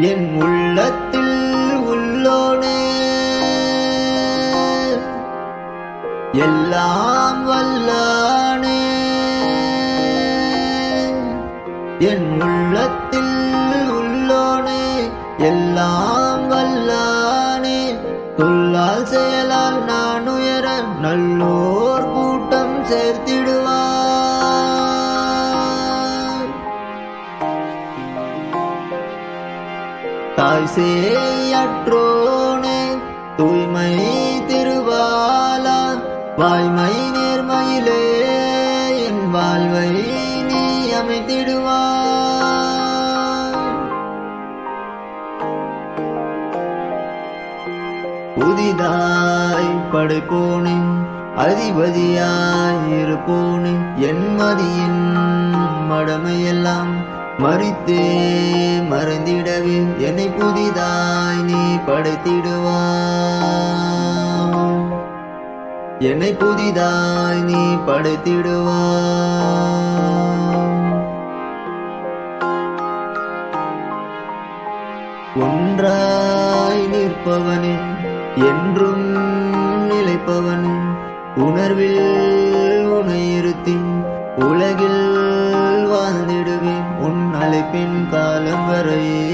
என் உள்ளத்தில் உள்ளோனே. எல்லாம் வல்லானே. என் உள்ளத்தில் உள்ளோனே. எல்லாம் வல்லானே. தொல்லால் செயலால் நான் உயர நல்லோர் தாய் சேயற்றோனே தூய்மை திருவாலா வாய்மை நேர்மையிலே என் வாழ்வை நீ அமைத்திடுவாய் புதிதாய் படைப்போனே அதிபதியாயிருப்போனே என் மதியின் மடமையெல்லாம் மறித்தே மறந்திடவே. என்னை புதிதாய் நீ படைத்திடுவா என்னை புதிதாய் நீ படைத்திடுவா ஒன்றாய் நிற்பவனே என்றும் நிலைப்பவனே. உணர்வில் உணையிருத்தின் உலகில் அழைப்பின் காலம் வரை.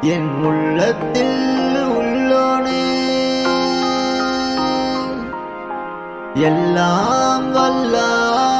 என் உள்ளத்தில் உள்ளோனே. எல்லாம் வல்லா